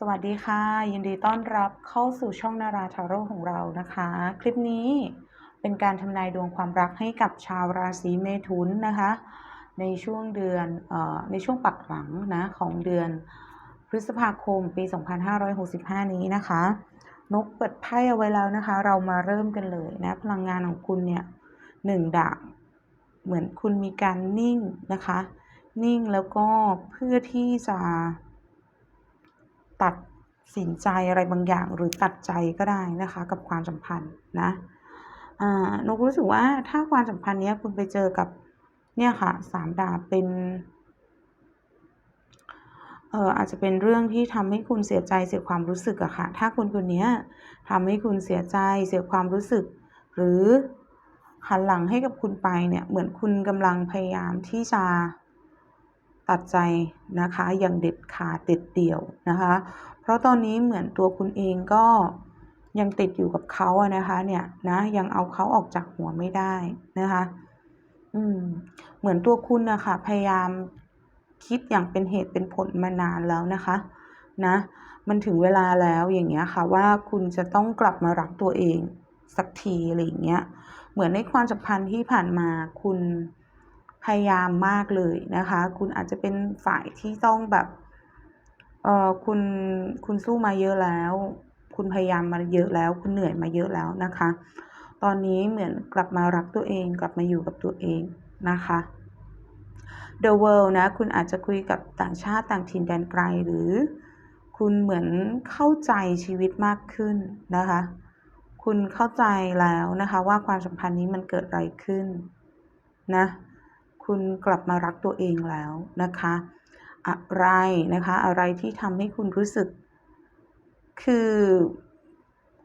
สวัสดีค่ะ ยินดีต้อนรับเข้าสู่ช่องนาราทาโร่ของเรานะคะ คลิปนี้เป็นการทำนายดวงความรักให้กับชาวราศีเมถุนนะคะ ในช่วงเดือนออในช่วงปักหลังนะของเดือนพฤษภาคมปี 2565 นี้นะคะ นกเปิดไพ่เอาไว้แล้วนะคะ เรามาเริ่มกันเลยนะ พลังงานของคุณเนี่ยหนึ่งดาบเหมือนคุณมีการนิ่งนะคะ นิ่งแล้วก็เพื่อที่จะ ตัดสินใจอะไรบางอย่างหรือตัดใจก็ได้นะคะ กับความสัมพันธ์นะนกรู้สึกว่าถ้าความสัมพันธ์เนี้ยคุณไปเจอกับเนี่ยค่ะสามดาบเป็นเอออาจจะเป็นเรื่องที่ทำให้คุณเสียใจเสียความรู้สึกอะค่ะ ถ้าคนคนนี้ทำให้คุณเสียใจเสียความรู้สึก หรือหันหลังให้กับคุณไปเนี่ยเหมือนคุณกำลังพยายามที่จะ ตัดใจนะคะอย่างเด็ดขาดเด็ดเดี่ยวนะคะ เพราะตอนนี้เหมือนตัวคุณเองก็ยังติดอยู่กับเขาอะนะคะเนี่ยนะยังเอาเขาออกจากหัวไม่ได้นะคะ อืม เหมือนตัวคุณนะคะพยายามคิดอย่างเป็นเหตุเป็นผลมานานแล้วนะคะ นะ มันถึงเวลาแล้วอย่างเงี้ยค่ะ ว่าคุณจะต้องกลับมารักตัวเองสักทีอะไรอย่างเงี้ย เหมือนในความสัมพันธ์ที่ผ่านมาคุณ พยายามมากเลยนะคะ คุณอาจจะเป็นฝ่ายที่ต้องแบบเออคุณคุณสู้มาเยอะแล้ว คุณพยายามมาเยอะแล้ว คุณเหนื่อยมาเยอะแล้วนะคะ ตอนนี้เหมือนกลับมารักตัวเองกลับมาอยู่กับตัวเองนะคะ The World นะ คุณอาจจะคุยกับต่างชาติต่างถิ่นแดนไกลหรือ คุณเหมือนเข้าใจชีวิตมากขึ้นนะคะ คุณเข้าใจแล้วนะคะว่าความสัมพันธ์นี้มันเกิดอะไรขึ้นนะ คุณกลับมารักตัวเองแล้วนะคะ อะไรนะคะอะไรที่ทำให้คุณรู้สึก คือ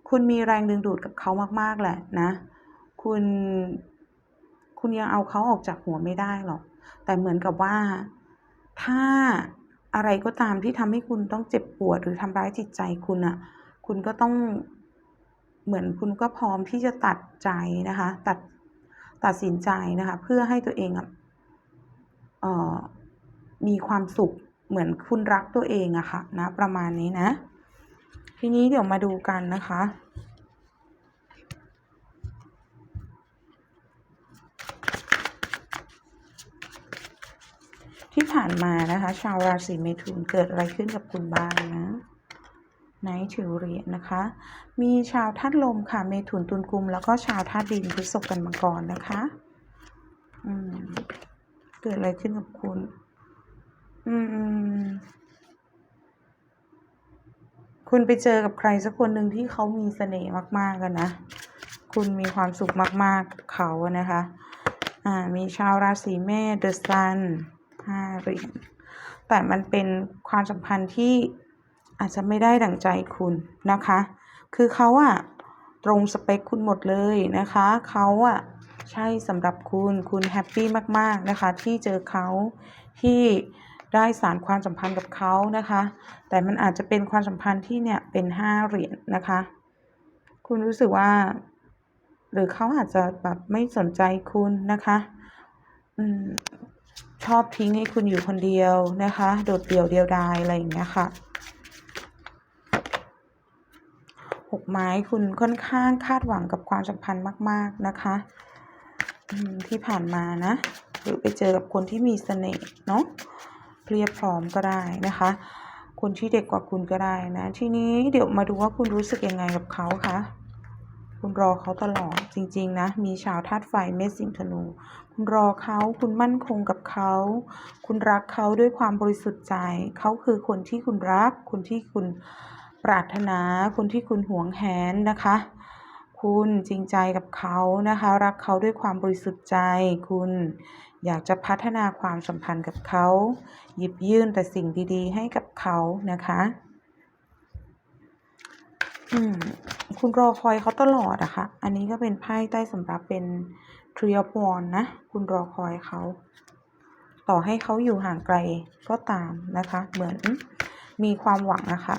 คุณมีแรงดึงดูดกับเขามาก ๆ แหละนะ คุณ คุณยังเอาเขาออกจากหัวไม่ได้หรอก แต่เหมือนกับว่าถ้าอะไรก็ตามที่ทำให้คุณต้องเจ็บปวดหรือทำร้ายจิตใจคุณอะคุณก็ต้องเหมือนคุณก็พร้อมที่จะตัดใจนะคะ ตัดตัดสินใจนะคะ เพื่อให้ตัวเองอะ มีความสุขเหมือนคุณรักตัวเองอะค่ะนะ ประมาณนี้นะ ทีนี้เดี๋ยวมาดูกันนะคะ ที่ผ่านมานะคะ ชาวราศีเมถุนเกิดอะไรขึ้นกับคุณบ้างนะไนท์ถือเหรียญนะคะ มีชาวธาตุลมค่ะเมถุนตุลกุม แล้วก็ชาวธาตุดินพฤษภกันมาก่อนนะคะ อืม เกิดอะไรขึ้นกับคุณ อืม คุณไปเจอกับใครสักคนหนึ่งที่เขามีเสน่ห์มาก ๆ กันนะ คุณมีความสุขมากๆกับเขาอะนะคะ อ่า มีชาวราศีเมษ The Sun ห้าเหรียญแต่มันเป็นความสัมพันธ์ที่อาจจะไม่ได้ดั่งใจคุณนะคะ คือเขาอะตรงสเปคคุณหมดเลยนะคะ เขาอะ ใช่สำหรับคุณคุณแฮปปี้มากๆนะคะที่เจอเขาที่ได้สารความสัมพันธ์กับเขานะคะ แต่มันอาจจะเป็นความสัมพันธ์ที่เนี่ยเป็นห้าเหรียญนะคะ คุณรู้สึกว่า หรือเขาอาจจะแบบไม่สนใจคุณนะคะอืมชอบทิ้งให้คุณอยู่คนเดียวนะคะ โดดเดี่ยวเดียวดายอะไรอย่างเงี้ยค่ะหกไม้คุณค่อนข้างคาดหวังกับความสัมพันธ์มาก ๆ นะคะ ที่ผ่านมานะ หรือไปเจอกับคนที่มีเสน่ห์เนาะเรียบพร้อมก็ได้นะคะ คนที่เด็กกว่าคุณก็ได้นะ ทีนี้เดี๋ยวมาดูว่าคุณรู้สึกยังไงกับเขาคะคุณรอเขาตลอดจริง ๆ นะ มีชาวธาตุไฟเมษสิงห์ธนู คุณรอเขาคุณมั่นคงกับเขา คุณรักเขาด้วยความบริสุทธิ์ใจ เขาคือคนที่คุณรัก คนที่คุณปรารถนา คนที่คุณหวงแหนนะคะ คุณจริงใจกับเขานะคะ รักเขาด้วยความบริสุทธิ์ใจ คุณอยากจะพัฒนาความสัมพันธ์กับเขา หยิบยื่นแต่สิ่งดีๆ ให้กับเขานะคะอืมคุณรอคอยเขาตลอดอะค่ะ อันนี้ก็เป็นไพ่ใต้สำรับเป็น Three of Wands นะ คุณรอคอยเขา ต่อให้เขาอยู่ห่างไกลก็ตามนะคะ เหมือนมีความหวังอะค่ะ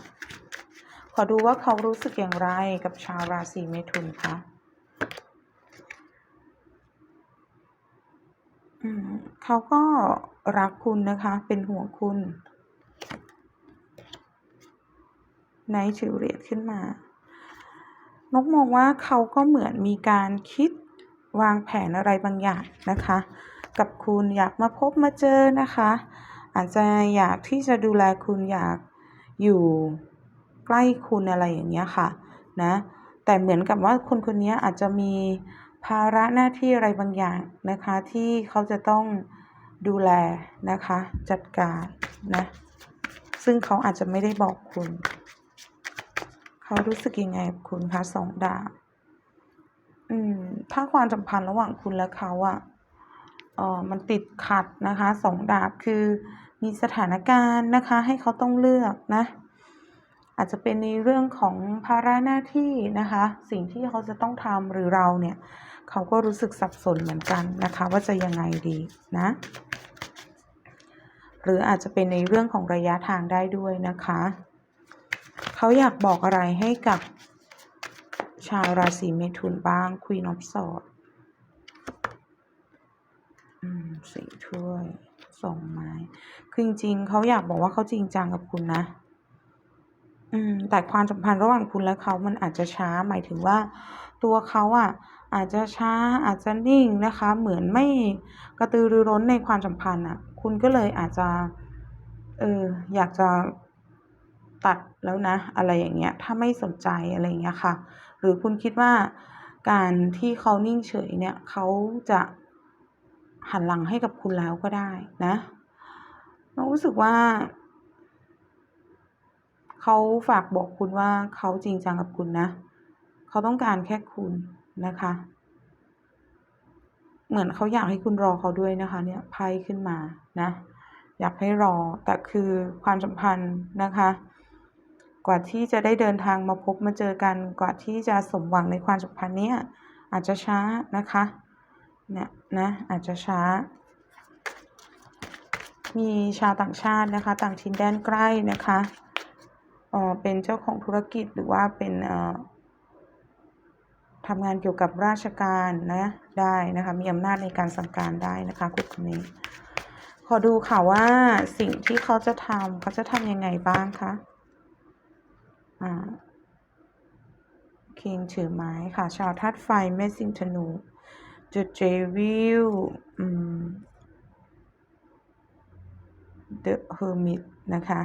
อดูว่าเขารู้สึกอย่างไรกับชาวราศีเมถุนคะเขาก็รักคุณนะคะ เป็นห่วงคุณในถือเหรียญขึ้นมา นกมองว่าเขาก็เหมือนมีการคิดวางแผนอะไรบางอย่างนะคะ กับคุณอยากมาพบมาเจอนะคะ อาจจะอยากที่จะดูแลคุณอยากอยู่ ใกล้คุณอะไรอย่างเงี้ยค่ะนะแต่เหมือนกับว่าคนคนนี้อาจจะมีภาระหน้าที่อะไรบางอย่างนะคะ ที่เขาจะต้องดูแลนะคะ จัดการนะซึ่งเขาอาจจะไม่ได้บอกคุณ เขารู้สึกยังไงกับคุณคะสองดาบอืมถ้าความสัมพันธ์ระหว่างคุณและเขาอะเออมันติดขัดนะคะสองดาบคือมีสถานการณ์นะคะ ให้เขาต้องเลือกนะ อาจจะเป็นในเรื่องของภาระหน้าที่นะคะ สิ่งที่เขาจะต้องทำหรือเราเนี่ย เขาก็รู้สึกสับสนเหมือนกันนะคะ ว่าจะยังไงดีนะ หรืออาจจะเป็นในเรื่องของระยะทางได้ด้วยนะคะ เขาอยากบอกอะไรให้กับชาวราศีเมถุนบ้าง Queen of Swords อืมสี่ถ้วยสองไม้ คือจริงๆเขาอยากบอกว่าเขาจริงจังกับคุณนะ อืมแต่ความสัมพันธ์ระหว่างคุณและเขามันอาจจะช้าหมายถึงว่า ตัวเขาอะ อาจจะช้าอาจจะนิ่งนะคะ เหมือนไม่กระตือรือร้นในความสัมพันธ์อะ คุณก็เลยอาจจะ เอออยากจะตัดแล้วนะ อะไรอย่างเงี้ย ถ้าไม่สนใจอะไรอย่างเงี้ยค่ะ หรือคุณคิดว่าการที่เขานิ่งเฉยเนี่ย เขาจะหันหลังให้กับคุณแล้วก็ได้นะเรารู้สึกว่า เขาฝากบอกคุณว่าเขาจริงจังกับคุณนะ เขาต้องการแค่คุณนะคะ เหมือนเขาอยากให้คุณรอเขาด้วยนะคะ เนี่ยไพ่ขึ้นมานะ อยากให้รอแต่คือความสัมพันธ์นะคะ กว่าที่จะได้เดินทางมาพบมาเจอกันกว่าที่จะสมหวังในความสัมพันธ์เนี้ยอาจจะช้านะคะเนี่ยนะอาจจะช้า มีชาวต่างชาตินะคะ ต่างถิ่นแดนใกล้นะคะ เอ่อเป็นเจ้าของธุรกิจหรือว่าเป็นอ่อทำงานเกี่ยวกับราชการนะได้นะคะมีอำนาจในการสั่งการได้นะคะคุณคนนี้ ขอดูค่ะว่าสิ่งที่เขาจะทำเขาจะทำยังไงบ้างคะอ่าคิงถือไม้ค่ะ ชาวธาตุไฟแม่สิงธนู จุดเจวิลอืม The Hermit นะคะ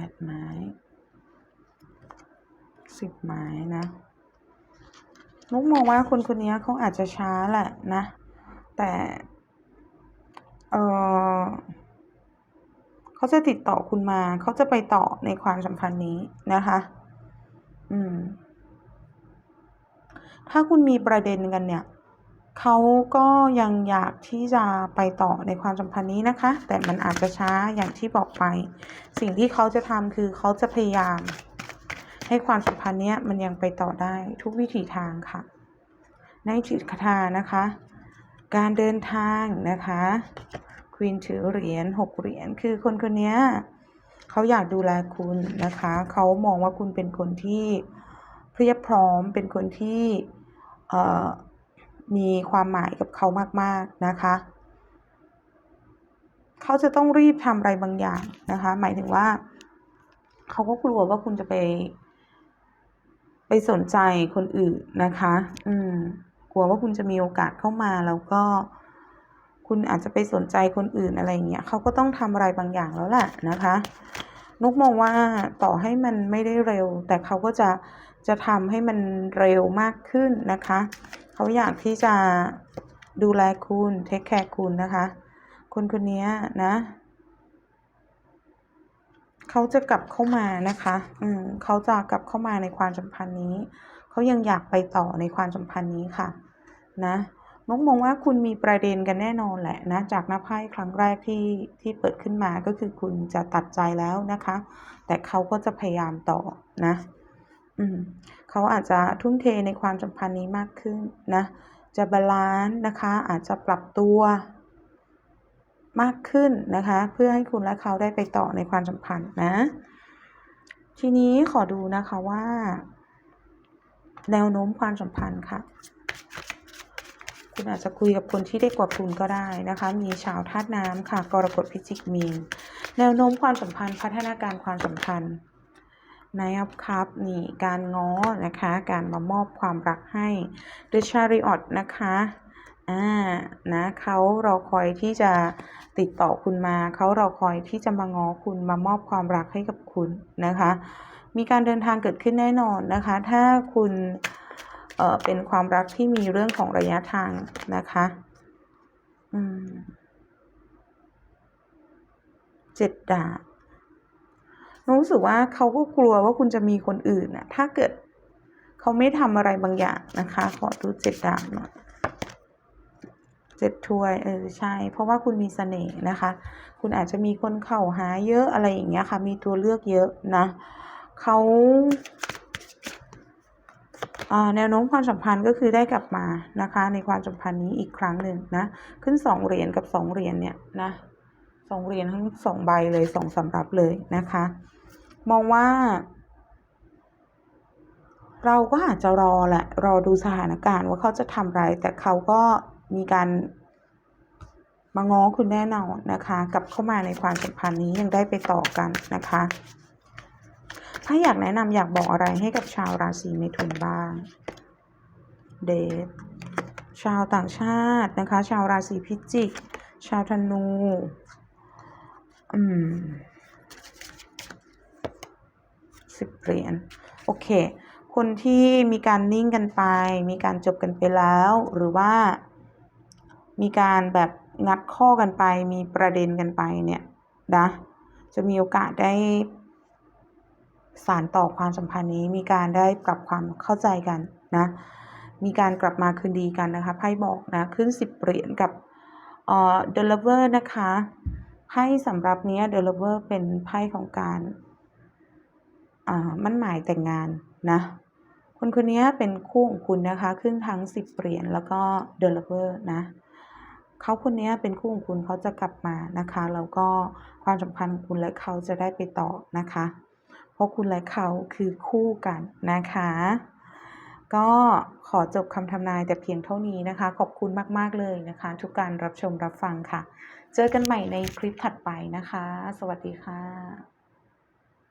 แปดไม้สิบไม้นะนุกมองว่าคนคนนี้เขาอาจจะช้าแหละนะ แต่เออเขาจะติดต่อคุณมา เขาจะไปต่อในความสัมพันธ์นี้นะคะ อืม ถ้าคุณมีประเด็นกันเนี่ย เขาก็ยังอยากที่จะไปต่อในความสัมพันธ์นี้นะคะ แต่มันอาจจะช้าอย่างที่บอกไป สิ่งที่เขาจะทำคือเขาจะพยายาม ให้ความสัมพันธ์นี้มันยังไปต่อได้ทุกวิถีทางค่ะ ในจิตคาถานะคะ การเดินทางนะคะควีนถือเหรียญหกเหรียญคือคนคนนี้เขาอยากดูแลคุณนะคะ เขามองว่าคุณเป็นคนที่เพียบพร้อมเป็นคนที่เอ่อ มีความหมายกับเขามากๆนะคะ เขาจะต้องรีบทำอะไรบางอย่างนะคะ หมายถึงว่า เขาก็กลัวว่าคุณจะไป ไปสนใจคนอื่นนะคะ อืม กลัวว่าคุณจะมีโอกาสเข้ามาแล้วก็คุณอาจจะไปสนใจคนอื่นอะไรเงี้ยเขาก็ต้องทำอะไรบางอย่างแล้วแหละนะคะ นุกมองว่าต่อให้มันไม่ได้เร็ว แต่เขาก็จะ จะทำให้มันเร็วมากขึ้นนะคะ เขาอยากที่จะดูแลคุณเทคแคร์คุณนะคะ คนคนนี้นะเขาจะกลับเข้ามานะคะ อืมเขาจะกลับเข้ามาในความสัมพันธ์นี้ เขายังอยากไปต่อในความสัมพันธ์นี้ค่ะ นะนกมองว่าคุณมีประเด็นกันแน่นอนแหละนะ จากหน้าไพ่ครั้งแรกที่ที่เปิดขึ้นมาก็คือคุณจะตัดใจแล้วนะคะ แต่เขาก็จะพยายามต่อนะ เขาอาจจะทุ่มเทในความสัมพันธ์นี้มากขึ้นนะ จะบาลานซ์นะคะ อาจจะปรับตัวมากขึ้นนะคะ เพื่อให้คุณและเขาได้ไปต่อในความสัมพันธ์นะ ทีนี้ขอดูนะคะว่า แนวโน้มความสัมพันธ์ค่ะ คุณอาจจะคุยกับคนที่เด็กกว่าคุณก็ได้นะคะ มีชาวธาตุน้ำค่ะกรกฎพิจิกมีนแนวโน้มความสัมพันธ์ พัฒนาการความสัมพันธ์ นายอัพคัพนี่การง้อนะคะ การมามอบความรักให้ The Chariot นะคะอ่านะเขารอคอยที่จะติดต่อคุณมา เขารอคอยที่จะมาง้อคุณมามอบความรักให้กับคุณนะคะ มีการเดินทางเกิดขึ้นแน่นอนนะคะ ถ้าคุณเอ่อเป็นความรักที่มีเรื่องของระยะทางนะคะอืมเจ็ดดาบ รู้สึกว่าเขาก็กลัวว่าคุณจะมีคนอื่นน่ะถ้าเกิดเขาไม่ทำอะไรบางอย่างนะคะ ขอดูเจ็ดดาบหน่อยเจ็ดถ้วยเออใช่ เพราะว่าคุณมีเสน่ห์นะคะ คุณอาจจะมีคนเข้าหาเยอะอะไรอย่างเงี้ยค่ะ มีตัวเลือกเยอะนะเขาอ่าแนวโน้มความสัมพันธ์ก็คือได้กลับมานะคะ ในความสัมพันธ์นี้อีกครั้งหนึ่งนะ ขึ้นสองเหรียญกับสองเหรียญเนี่ยนะสองเหรียญทั้งสองใบเลยสองสำรับเลยนะคะ มองว่า เราก็อาจจะรอแหละ รอดูสถานการณ์ว่าเขาจะทำอะไร แต่เขาก็มีการมาง้อคุณแน่นอนนะคะกลับเข้ามาในความสัมพันธ์นี้ยังได้ไปต่อกันนะคะ ถ้าอยากแนะนำอยากบอกอะไรให้กับชาวราศีเมถุนบ้าง เดทชาวต่างชาตินะคะ ชาวราศีพิจิก ชาวธนู อืม สิบเหรียญโอเค คนที่มีการนิ่งกันไป มีการจบกันไปแล้ว หรือว่า มีการแบบงัดข้อกันไป มีประเด็นกันไปเนี่ยนะจะมีโอกาสได้สารต่อความสัมพันธ์นี้มีการได้ปรับความเข้าใจกันนะ มีการกลับมาคืนดีกันนะคะไพ่บอกนะขึ้นสิบเหรียญกับเอ่อ The Lover นะคะไพ่สำหรับนี้ย The Lover เป็นไพ่ของการ อ่ามั่นหมายแต่งงานนะคนคนนี้เป็นคู่ของคุณนะคะขึ้นทั้งสิบเหรียญแล้วก็ The Lover นะเขาคนนี้เป็นคู่ของคุณเขาจะกลับมานะคะแล้วก็ความสัมพันธ์ของคุณและเขาจะได้ไปต่อนะคะ เพราะคุณและเขาคือคู่กันนะคะ ก็ขอจบคำทำนายแต่เพียงเท่านี้นะคะ ขอบคุณมากๆเลยนะคะ ทุกการรับชมรับฟังค่ะ เจอกันใหม่ในคลิปถัดไปนะคะ สวัสดีค่ะ